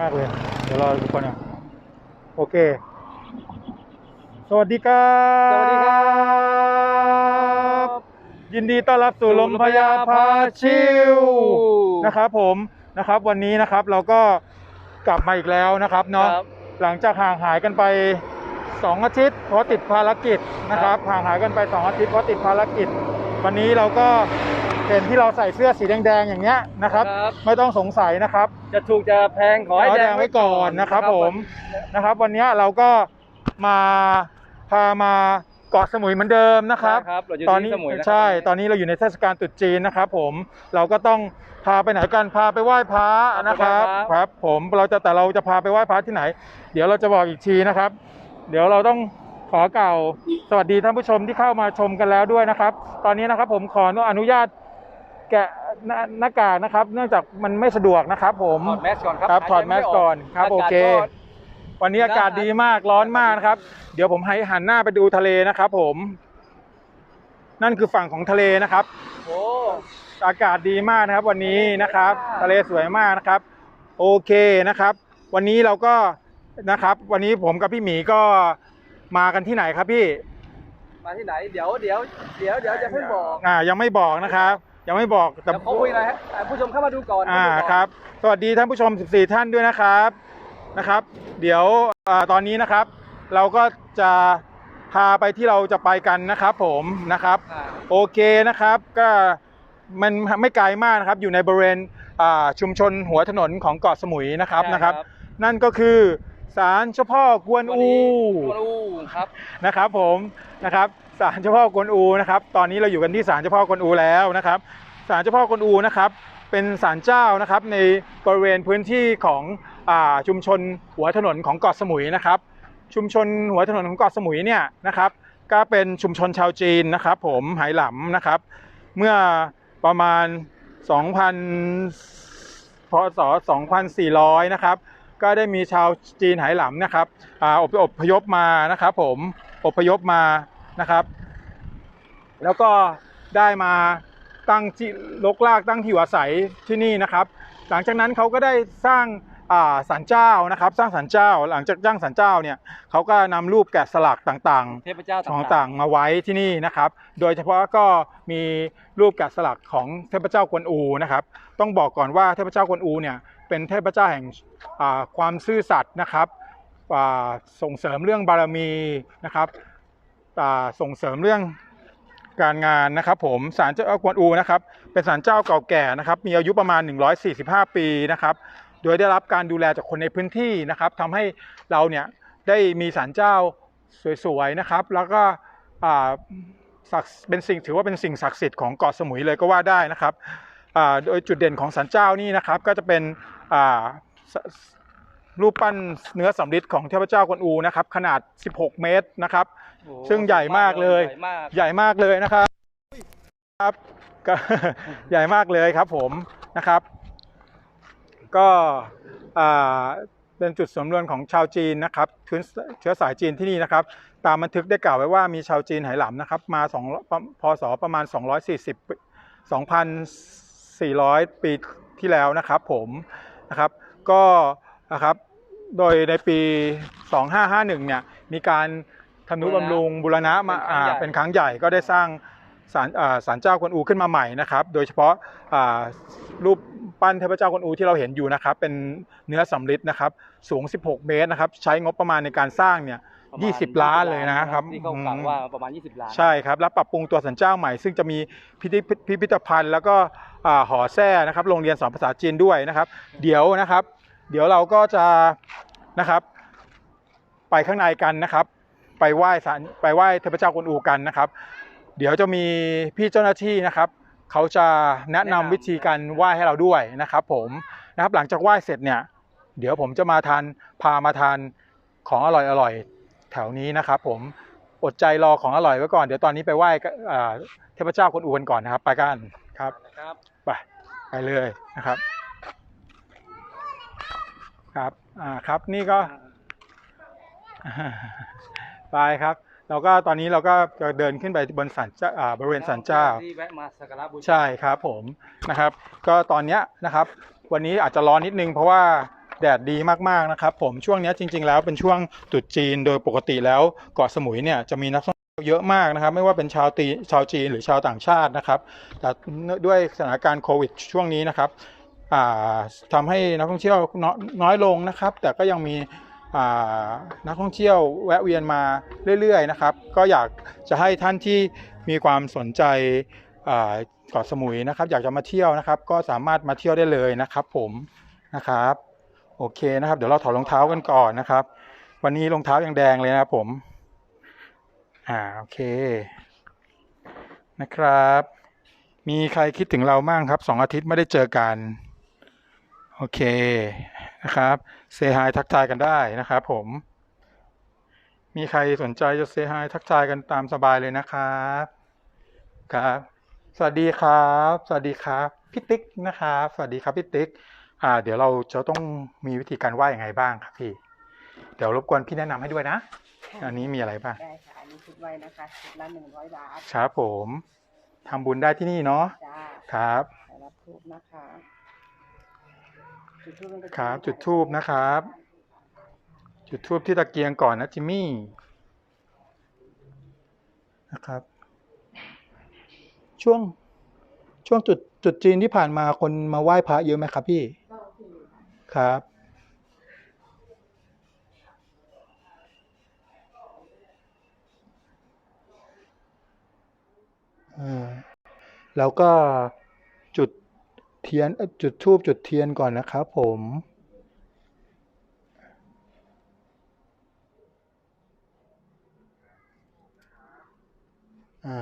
มากเลย เดี๋ยวรอดูก่อนนะโอเค สวัสดีครับ สวัสดีครับ ยินดีต้อนรับสู่ลมพยาพาชิวนะครับผมนะครับวันนี้นะครับเราก็กลับมาอีกแล้วนะครับเนาะครับ หลังจากห่างหายกันไป 2 อาทิตย์เพราะติดภารกิจนะครับห่างหายกันไป 2 อาทิตย์เพราะติดภารกิจ วันนี้เราก็ เห็นที่เราใส่เสื้อสีแดงๆอย่างเงี้ยนะครับ ครับ ไม่ต้องสงสัยนะครับจะถูกจะแพงขอให้ขอให้แดแดงงไว้ก่อนนะครับผมนะครับ วันนี้เราก็มาพามาเกาะสมุยเหมือนเดิมนะครับครับเราอยู่ตอนที่นี้สมุยนะครับ ใช่ตอนนี้เราอยู่ในเทศกาลตรุษจีนนะครับผมเราก็ต้องพาไปไหนกันพาไปไหว้พระนะครับครับผมเราจะแต่เราจะพาไปไหว้พระที่ไหน เดี๋ยวเราจะบอกอีกทีนะครับ เดี๋ยวเราต้องขอกล่าวสวัสดีท่านผู้ชมที่เข้ามาชมกันแล้วด้วยนะครับ ตอนนี้นะครับผมขออนุญาต แกะหน้าหน้ากากนะครับ เนื่องจากมันไม่สะดวกนะครับ ผมถอดแมสก่อนครับครับหายถอดใจแมไสก่อนครับากาศโอเคก็วันนี้อากาศดีมากร้อนมากนะครับ เดี๋ยวผมให้หันหน้าไปดูทะเลนะครับ ผม นั่นคือฝั่งของทะเลนะครับ โอ้อากาศดีมากนะครับ วันนี้นะครับ ทะเลสวยมากนะครับ โอเคนะครับ วันนี้เราก็นะครับ วันนี้ผมกับพี่หมีก็มากันที่ไหนครับพี่ มาที่ไหน เดี๋ยวเดี๋ยวเดี๋ยวเดี๋ยวจะเพิ่งบอก อ่ายังไม่บอกนะครับ ยังไม่บอกแต่เดี๋ยวขอคุยหน่อยฮะอ่าผู้ชมเข้ามาดูก่อนอ่าเข้มดูก่อนครับ สวัสดีท่านผู้ชม 14 ท่านด้วยนะครับนะครับ เดี๋ยวอาตอนนี้นะครับ เราก็จะพาไปที่เราจะไปกันนะครับ ผมนะครับ อ่าโอเคนะครับก็มันไม่ไกลมากนะครับ อยู่ในบริเวณอ่าชุมชนหัวถนนของเกาะสมุยนะครับใช่นะครับ นั่นก็คือศาลเจ้าพ่อกวนวันอูนี้กวนอูครับ นะครับผมนะครับ ศาลเจ้าพ่อกวนอูนะครับ ตอนนี้เราอยู่กันที่ศาลเจ้าพ่อกวนอูแล้วนะครับศาลเจ้าพ่อกวนอูนะครับเป็นศาลเจ้านะครับในบริเวณพื้นที่ของอชุมชนหัวถนนของเกาะสมุยนะครับ ชุมชนหัวถนนของเกาะสมุยเนี่ยนะครับก็เป็นชุมชนชาวจีนนะครับ ผมไหหลำนะครับ เมื่อประมาณ 2,000พศ2,400 นะครับ ก็ได้มีชาวจีนไหหลำนะครับออพอพยพมานะครับ ผมอพยพมา นะครับ แล้วก็ได้มาตั้งที่ลกลากตั้งที่อยู่อาศัยที่นี่นะครับ หลังจากนั้นเขาก็ได้สร้างอ่าศาลเจ้านะครับ สร้างศาลเจ้า หลังจากสร้างศาลเจ้าเนี่ยเขาก็นำรูปแกะสลักต่างๆเทพเจ้าของต่าต่างงๆมาไว้ที่นี่นะครับ โดยเฉพาะก็มีรูปแกะสลักของเทพเจ้ากวนอูนะครับ ต้องบอกก่อนว่าเทพเจ้ากวนอูเนี่ยเป็นเทพเจ้าแห่งอ่าความซื่อสัตย์นะครับอ่าส่งเสริมเรื่องบารมีนะครับอ่า ส่งเสริมเรื่องการงานนะครับผมศาลเจ้ากวนอูนะครับเป็นศาลเจ้าเก่าแก่นะครับมีอายุประมาณ 145 ปีนะครับโดยได้รับการดูแลจากคนในพื้นที่นะครับทำให้เราเนี่ยได้มีศาลเจ้าสวยๆนะครับ แล้วก็เป็นสิ่งถือว่าเป็นสิ่งศักดิ์สิทธิ์ของเกาะสมุยเลยก็ว่าได้นะครับโดยจุดเด่นของศาลเจ้านี่นะครับก็จะเป็นรูปปั้นเนื้อสำริดของเทพเจ้ากวนอูนะครับขนาด 16 เมตรนะครับ ซึ่งใหญ่มากเลย ใหญ่มากใหญ่มากเลยนะครับครับก็ ใหญ่มากเลยครับผมนะครับ ก็อ่าเป็นจุดสมรวมของชาวจีนนะครับพื้นเชื้อสายจีนที่นี่นะครับ ตามบันทึกได้กล่าวไว้ว่ามีชาวจีนไหหลำนะครับ มา2พศประมาณ 240 2,400 ปีที่แล้วนะครับผมนะครับก็นะครับโดยในปี 2551เนี่ยมีการ ทำนุบำรุงบุรณะมาอ่าเป็นครั้งใหญ่ก็ได้สร้างศาลอ่าศาลเจ้ากวนอูขึ้นมาใหม่นะครับ โดยเฉพาะอ่ารูปปั้นเทพเจ้ากวนอูที่เราเห็นอยู่นะครับ เป็นเนื้อสำริดนะครับ สูง 16 เมตรนะครับ ใช้งบประมาณในการสร้างเนี่ย ประมาณ20 ล้านเลยนะครับที่เขากล่าวว่าประมาณ 20 ล้าน ใช่ครับ แล้วปรับปรุงตัวสันเจ้าใหม่ซึ่งจะมีพิพิธพิพิธภัณฑ์แล้วก็อ่าหอแท้นะครับ โรงเรียนสอนภาษาจีนด้วยนะครับ เดี๋ยวนะครับ เดี๋ยวเราก็จะนะครับ ไปข้างในกันนะครับ ไปไหว้ศาลไปไหว้เทพเจ้ากวนอูกันนะครับ เดี๋ยวจะมีพี่เจ้าหน้าที่นะครับเขาจะแนะนำวิธีการไหว้ให้เราด้วยนะครับ ผมนะครับหลังจากไหว้เสร็จเนี่ยเดี๋ยวผมจะมาทานพามาทานของอร่อยๆแถวนี้นะครับ ผมอดใจรอของอร่อยไว้ก่อนเดี๋ยวตอนนี้ไปไหว้กับอ่าเทพเจ้ากวนอูกันก่อนนะครับ ไปกันครับครับไปไปเลยนะครับ ครับอ่าครับนี่ก็ ไปครับ เราก็ตอนนี้เราก็จะเดินขึ้นไปบนสันเจ้าอ่าบริเวณสันเจ้า ที่แวะมาสักการะบูชา ใช่ครับผมนะครับ ก็ตอนเนี้ยนะครับ วันนี้อาจจะร้อนนิดนึงเพราะว่าแดดดีมากๆนะครับ ผมช่วงเนี้ยจริง ๆ แล้วเป็นช่วงตรุษจีนโดยปกติแล้วเกาะสมุยเนี่ยจะมีนักท่องเที่ยวเยอะมากนะครับ ไม่ว่าเป็นชาวตีชาวจีนหรือชาวต่างชาตินะครับแต่ด้วยสถานการณ์โควิดช่วงนี้นะครับอ่าทำให้นักท่องเที่ยวน้อยน้อยลงนะครับ แต่ก็ยังมีอ่า นักท่องเที่ยวแวะเวียนมาเรื่อยๆนะครับ ก็อยากจะให้ท่านที่มีความสนใจเกาะสมุยนะครับ อยากจะมาเที่ยวนะครับ ก็สามารถมาเที่ยวได้เลยนะครับ ผมนะครับโอเคนะครับ เดี๋ยวเราถอดรองเท้ากันก่อนนะครับ วันนี้รองเท้ายังแดงเลยนะครับผมอ่าโอเคนะครับ มีใครคิดถึงเราบ้างครับสองอาทิตย์ไม่ได้เจอกัน โอเค นะครับเซฮายทักทายกันได้นะครับผม มีใครสนใจจะเซฮายทักทายกันตามสบายเลยนะครับครับ สวัสดีครับ สวัสดีครับพี่ติ๊กนะครับ สวัสดีครับพี่ติ๊กอ่า เดี๋ยวเราจะต้องมีวิธีการไหว้ยังไงบ้างครับพี่ เดี๋ยวรบกวนพี่แนะนำให้ด้วยนะ อันนี้มีอะไรบ้างได้ค่ะอันนี้ชุดไว้นะคะชุดละหนึ่งร้อยบาทครับผมทำบุญได้ที่นี่เนาะจ้าครับไปรับทูบนะคะจุดทูบเป็น ครับ จุดทูบนะครับ จุดทูบที่ตะเกียงก่อนนะจิมมี่นะครับ ช่วงช่วงจุดจุดจีนที่ผ่านมาคนมาไหว้พระเยอะไหมครับพี่ครับอ่าแล้วก็ เทียนจุดทูบจุดเทียนก่อนนะครับผมอ่า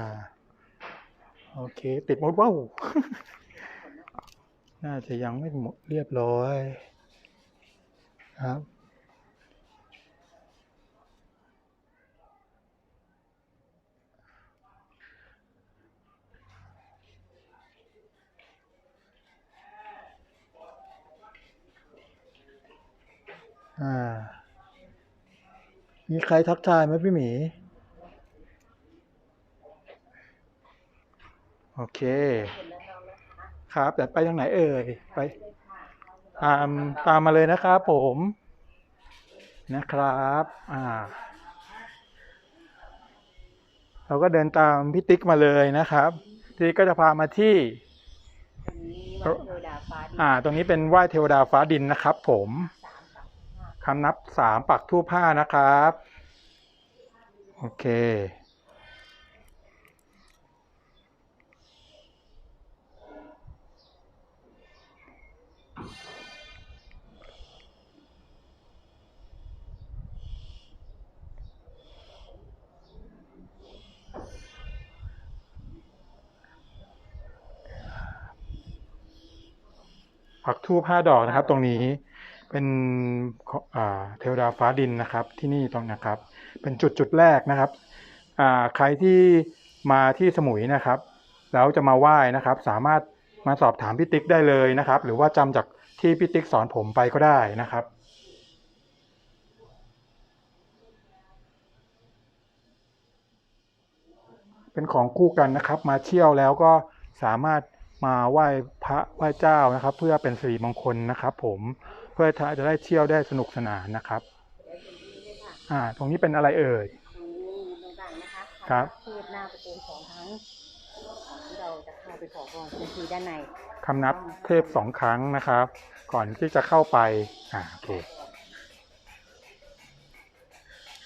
โอเค ติดหมดว้าวน่าจะยังไม่หมดเรียบร้อยครับ อ่า มีใครทักทายไหมพี่หมี โอเค ครับ แต่ไปทางไหนเอ่ย ไป ตามตามมาเลยนะครับผม นะครับ อ่า เราก็เดินตามพี่ติ๊กมาเลยนะครับพี่ติ๊กก็จะพามาที่ตรงนี้วัดเทวดาฟ้าดินอ่า ตรงนี้เป็นไหว้เทวดาฟ้าดินนะครับผมสามสามห้า คำนับสามปักทูปผ้านะครับ โอเค ปักทูปห้าดอกนะครับตรงนี้ เป็นเทวดาฟ้าดินนะครับที่นี่ตรงนะครับ เป็นจุดจุดแรกนะครับใครที่มาที่สมุยนะครับ แล้วจะมาไหว้นะครับ สามารถมาสอบถามพี่ติ๊กได้เลยนะครับ หรือว่าจำจากที่พี่ติ๊กสอนผมไปก็ได้นะครับเป็นของคู่กันนะครับ มาเที่ยวแล้วก็สามารถมาไหว้พระไหว้เจ้านะครับ เพื่อเป็นสิริมงคลนะครับ ผม เพื่อจะได้เที่ยวได้สนุกสนานนะครับเดี๋ยวตรงนี้ด้วยค่ะอ่า ตรงนี้เป็นอะไรเอ่ยตรงนี้มีต่างๆนะคะครับที่หน้าประตูสองครั้งที่เราจะเข้าไปขอพรคือด้านในคำนับเทพสองครั้งนะครับ ก่อนที่จะเข้าไปอ่าโอเค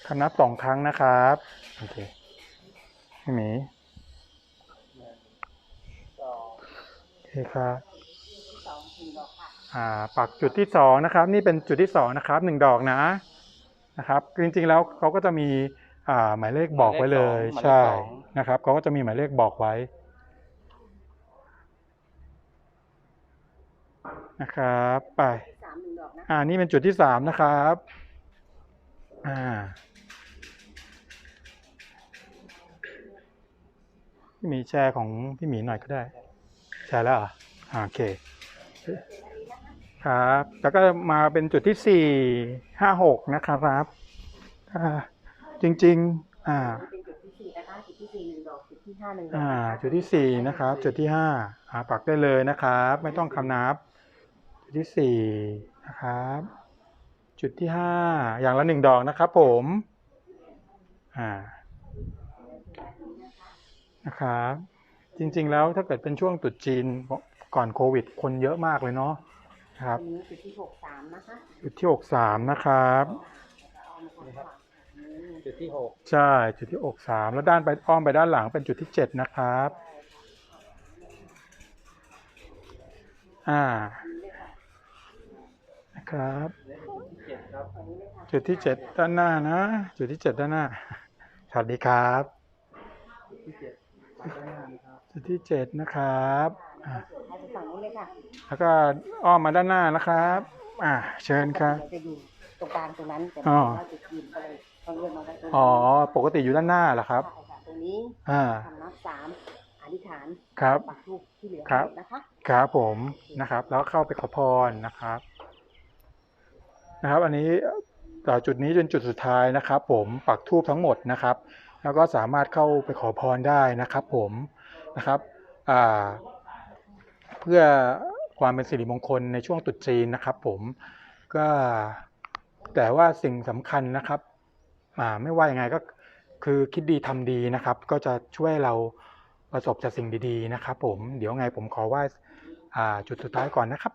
คำนับสองครั้งนะครับโอเคพี่หมีโอเคครับ ปักจุดที่สองนะครับนี่เป็นจุดที่สองนะครับหนึ่งดอกนะนะครับจริงๆแล้วเขาก็จะมีอ่าหมายเลขบอกไว้เลยหมายเลขสองใช่หมายเลขสองนะครับเขาก็จะมีหมายเลขบอกไว้นะครับไปที่สามหนึ่งดอกนะอ่านี่เป็นจุดที่สามนะครับอ่าพี่หมีแชร์ของพี่หมีหน่อยก็ได้ แชร์แล้วเหรออ่าโอเค ครับ แล้วก็มาเป็นจุดที่สี่ห้าหกนะครับอ่าจริงๆอ่าเป็นจุดที่สี่นะคะจุดที่สี่หนึ่งดอกจุดที่ห้าหนึ่งดอกอ่านะคะจุดที่สี่นะครับจุดที่ห้าอ่าปักได้เลยนะครับ ไม่ต้องคำนับ จุดที่สี่นะครับ จุดที่ห้าอย่างละหนึ่งดอกนะครับ ผมอ่านะครับจริงๆแล้วถ้าเกิดเป็นช่วงตรุษจีนก่อนโควิด คนเยอะมากเลยเนาะนะ ครับอันนี้จุดที่หกสามนะคะจุดที่หกสามนะครับเอามาทำค่ะอืมจุดที่หกใช่จุดที่อกสามแล้วด้านไปอ้อมไปด้านหลังเป็นจุดที่เจ็ดนะครับ อ่านะครับเจ็ดครับจุดที่เจ็ดด้านหน้านะ จุดที่เจ็ดด้านหน้าสวัสดีครับที่เจ็ดปักด้านหน้านะครับจุดที่เจ็ดนะครับอ่าให้ไป ฝั่งนู้นเลยค่ะแล้วก็อ้อมมาด้านหน้านะครับ อ่า เชิญครับเราจะอยู่ตรงกลางตรงนั้นแต่อ๋อว่าจุดยืนก็เลยต้องเลื่อนมาไว้ตรงนี้อ๋อปกติอยู่ด้านหน้าเหรอครับใช่ค่ะตรงนี้อ่าทำนับสามอธิษฐานครับปักทูปที่เหลือครับหมดนะคะครับผมนะครับ แล้วเข้าไปขอพรนะครับ นะครับ อันนี้ต่อจุดนี้จนจุดสุดท้ายนะครับ ผมปักทูบทั้งหมดนะครับ แล้วก็สามารถเข้าไปขอพรได้นะครับ ผมนะครับ อ่า เพื่อความเป็นสิริมงคลในช่วงตรุษจีนนะครับ ผมก็แต่ว่าสิ่งสำคัญนะครับไม่ว่ายังไงก็คือคิดดีทำดีนะครับ ก็จะช่วยเราประสบแต่สิ่งดีๆนะครับ ผมเดี๋ยวไงผมขอว่าจุดสุดท้ายก่อนนะครับ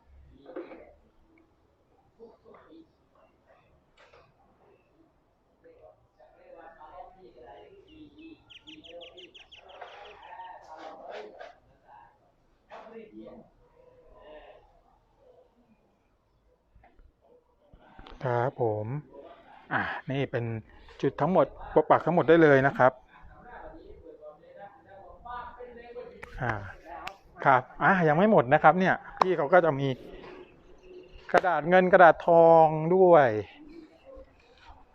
ครับผม อ่า นี่เป็นจุดทั้งหมดปกปักทั้งหมดได้เลยนะครับ อ่า ครับ อ่ายังไม่หมดนะครับ เนี่ย พี่เขาก็จะมีกระดาษเงินกระดาษทองด้วย